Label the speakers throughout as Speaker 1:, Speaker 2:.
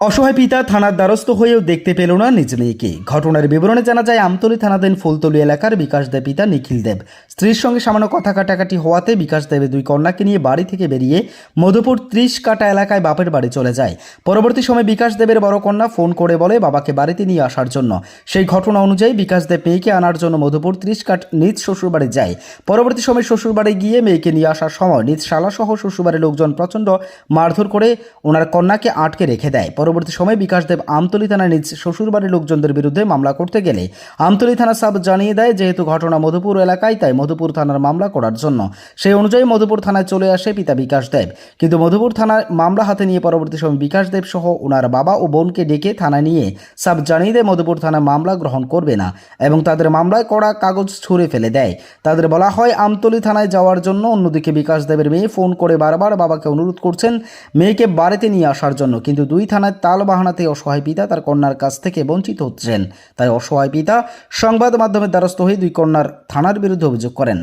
Speaker 1: অসহায় পিতা থানার দ্বারস্থ হয়েও দেখতে পেল না নিজ মেয়েকে। ঘটনার বিবরণে জানা যায়, আমতলী থানাধীন ফুলতলি এলাকার বিকাশ দেব পিতা নিখিল দেব। স্ত্রীর সঙ্গে সামান্য কথা কাটাকাটি হওয়াতে বিকাশ দেবে দুই কন্যাকে নিয়ে বাড়ি থেকে বেরিয়ে মধুপুর ত্রিশ কাটা এলাকায় বাপের বাড়ি চলে যায়। পরবর্তী সময় বিকাশ দেবের বড় কন্যা ফোন করে বলে বাবাকে বাড়িতে নিয়ে আসার জন্য। সেই ঘটনা অনুযায়ী বিকাশ দেব মেয়েকে আনার জন্য মধুপুর ত্রিশ কাট নিজ শ্বশুরবাড়ি যায়। পরবর্তী সময় শ্বশুরবাড়ি গিয়ে মেয়েকে নিয়ে আসার সময় নিজ শালাসহ শ্বশুরবাড়ির লোকজন প্রচণ্ড মারধর করে ওনার কন্যাকে আটকে রেখে দেয়। পরবর্তী সময় বিকাশ দেব আমতলী থানায় নিজ শ্বশুরবাড়ির লোকজনদের বিরুদ্ধে মামলা করতে গেলে আমতলী থানা সাব জানিয়ে দেয়, যেহেতু ঘটনা মধুপুর এলাকায়, তাই মধুপুর থানার মামলা করার জন্য। সেই অনুযায়ী মধুপুর থানায় চলে আসে পিতা বিকাশ দেব। কিন্তু মধুপুর থানায় মামলা হাতে নিয়ে পরবর্তী সময় বিকাশ দেব সহ ওনার বাবা ও বোনকে ডেকে থানায় নিয়ে সাব জানিয়ে দেয় মধুপুর থানা মামলা গ্রহণ করবে না এবং তাদের মামলায় করা কাগজ ছুঁড়ে ফেলে দেয়। তাদের বলা হয়, আমতলী থানায় যাওয়ার জন্য অন্যদিকে বিকাশ দেবের মেয়ে ফোন করে বারবার বাবাকে অনুরোধ করছেন মেয়েকে বাড়িতে নিয়ে আসার জন্য। কিন্তু দুই থানায় তাল বাহানাতে অসহায় পিতা তার কন্যার কাছ থেকে বঞ্চিত হচ্ছেন। তাই অসহায় পিতা সংবাদ মাধ্যমের দ্বারস্থ হয়ে দুই কন্যার থানার বিরুদ্ধে অভিযোগ করেন?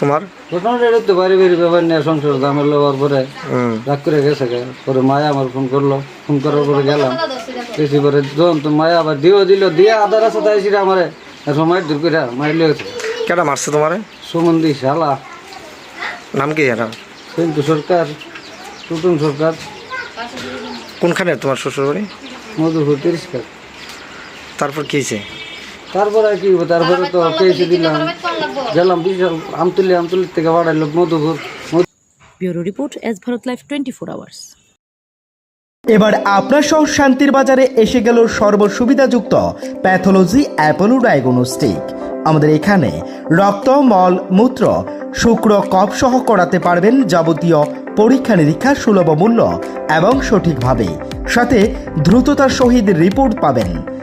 Speaker 2: তোমার?
Speaker 3: ঘটনাটা তো বাড়ি বাড়ি ব্যাপার নিয়ে সংসার দামের লওয়ার পরে
Speaker 2: হুম।
Speaker 3: রাগ করে গেছে। পরে মায়া আমার ফোন করল। ফোন করার পরে গেলাম। বেশি পরে যখন তো মায়া আবার দিও দিল দিয়ে আধা রাস্তা তাইছিল আমারে মায়ের দূর করে মারিলে
Speaker 2: কেটা মারছে তোমারে?
Speaker 3: সুমন্দি শালা।
Speaker 2: নাম কি এটা
Speaker 3: কিন্তু সরকার টুটুন সরকার।
Speaker 2: কোনখানে তোমার শ্বশুর বাড়ি
Speaker 3: মধুপুর তিরিশকার
Speaker 2: তারপর কি হয়েছে?
Speaker 3: তারপরে কি হইবো? তারপরে তো কেসে দিলাম। গেলাম বিশাল আমতুলি আমতুলির থেকে বাড়াইলো Madhupur.
Speaker 4: Bureau report S Bharat life twenty four hours.
Speaker 1: এবার আপনার সহ শান্তির বাজারে এসে গেল সর্বসুবিধাযুক্ত প্যাথোলজি অ্যাপোলো ডায়াগনোস্টিক। আমাদের এখানে রক্ত মল মূত্র শুক্র কফ সহ করাতে পারবেন যাবতীয় পরীক্ষা নিরীক্ষা সুলভ মূল্য এবং সঠিকভাবে। সাথে দ্রুততার সহিত রিপোর্ট পাবেন।